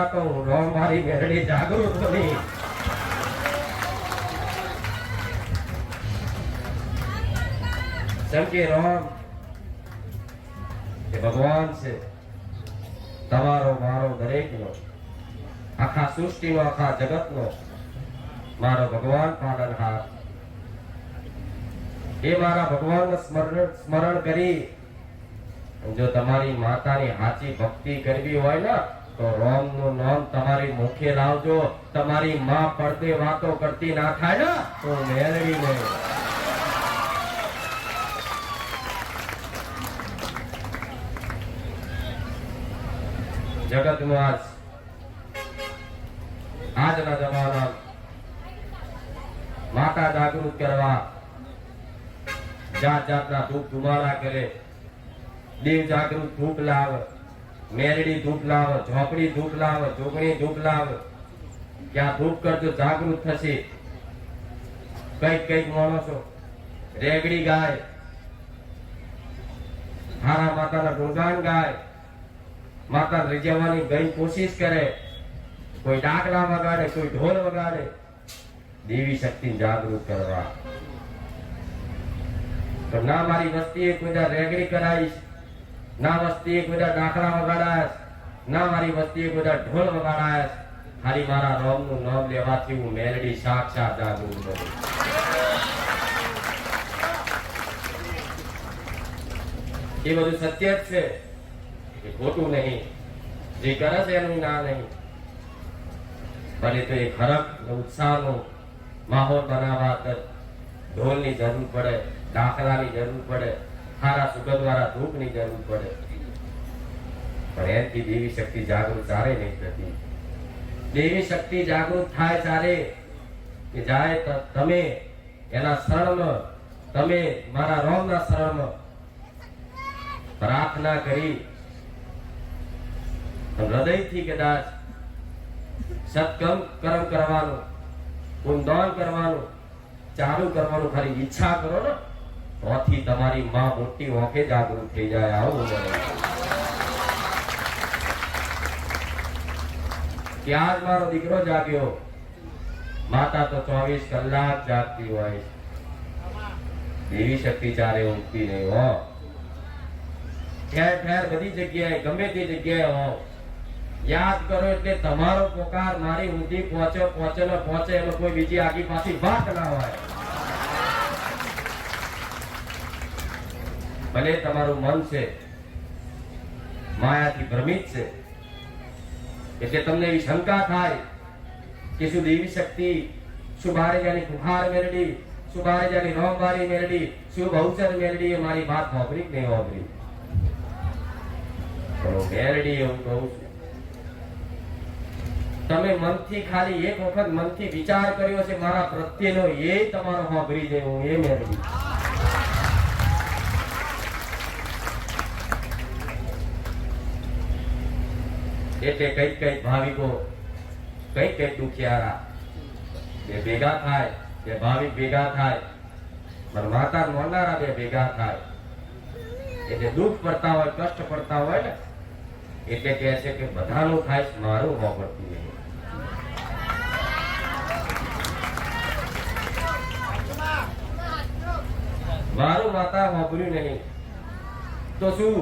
મારા કહું, રોમ મારી મેરડી જાગૃત બની. જેમ રોમ એ ભગવાન છે. તમારો, મારો દરેકનો, આખા સૃષ્ટિનો, આખા જગતનો મારો ભગવાન પાલનહાર એ મારા ભગવાનનું સ્મરણ સ્મરણ કરી. જો તમારી માતાની સાચી ભક્તિ કરવી હોય ને તો રોમનું નામ તમારી મુખે લાવજો. તમારી માં પડદે વાતો કરતી ના થાય તો મેળવી નહીં જગતનું આજ, આજના જમાના માતા જાગૃત કરવા, જાત જાતના ધૂપ ધુમાડા કરે. દેવ જાગૃત ધૂપ લાવ. મેરડી ધૂપ લાવ, ઝોપડી ધૂપ લાવ જોગણી ધૂપ લાવ. ક્યાં ધૂપ કરજો જાગૃત થશે. કંઈક કંઈક માણસો રેગડી ગાય. હારા માતાના ગુણગાન ગાય. માતા રીઝવવાની ગઈ કોશિશ કરે. કોઈ ડાકલા વગાડે, કોઈ ઢોલ વગાડે. દેવી શક્તિ જાગૃત કરવા. તો ના મારી વસ્તીએ કોઈ દા રેગડી કરાઈશ ના વસ્તીએ કોઈ બધા ડાકલા વગાડાશ ના મારી વસ્તીએ કોઈ બધા ઢોલ વગાડાશ ખાલી મારા રોમનું નામ લેવાથી હું મેલડી સાક્ષાત જાદુ બની. એ બધું સત્ય જ છે. એ ખોટું નહીં. જે કરે છે એનું ના નહીં. ભલે તો એ ખરક ઉત્સાહનો માહોલ બનાવવા ઢોલની જરૂર પડે દાખલાની જરૂર પડે. સારા સુગંધવાળા ધૂપની જરૂર પડે. પણ એનથી દેવી શક્તિ જાગૃત ચારે નહીં થતી. દેવી શક્તિ જાગૃત થાય ચારે કે જાય તમે એના શરણમાં, તમે મારા રોમના શરણમાં. પ્રાર્થના કરી. હૃદયથી કદાચ સત્કર્મ કર્મ કરવાનું, કુંદન કરવાનું, ચાલુ કરવાનું ખાલી ઈચ્છા કરો ને. તોથી તમારી માં મોટી ઓંખે જાગૃત થઈ જાય, આવું મને ત્યાં જ મારો દીકરો જાગ્યો? માતા તો ચોવીસ કલાક જાગતી હોય. છે. દેવી શક્તિ ચારે ઊંઘતી નહીં, હો. ઠેર ઠેર બધી જગ્યાએ, ગમે તે જગ્યાએ, હો. યાદ કરો એટલે તમારો પોકાર મારી ઊંધી પહોંચો પહોંચે ને પહોંચે, એમાં કોઈ બીજી આગી પાછી વાત ના હોય. ભલે તમારું મન છે માયાથી ભ્રમિત છે, એટલે તમને એવી શંકા થાય કે શું દેવી શક્તિ શું બારેજાની કુહાર મેળડી શું બારેજાની રોમવારી મેળડી શું બહુચર મેળડી મારી વાત હોબરી કે નહીં હોબરી મેળડી એવું કહું છું, તમે મનથી ખાલી એક વખત મનથી વિચાર કર્યો છે, મારા પ્રત્યેનો એ તમારો હોબરી છે હું એ મેળવી એટલે કંઈક કંઈક ભાવિકો કંઈક કંઈક દુખિયારા. બે ભેગા થાય બે ભાવિક ભેગા થાય. પણ માતા મોનારા બે ભેગા થાય. એટલે દુઃખ પડતા હોય કષ્ટ પડતા હોય ને એટલે કહે છે કે બધાનું થાય છે, મારું હોબળતું નહીં. મારું માતા હોબળ્યું નહીં. તો શું?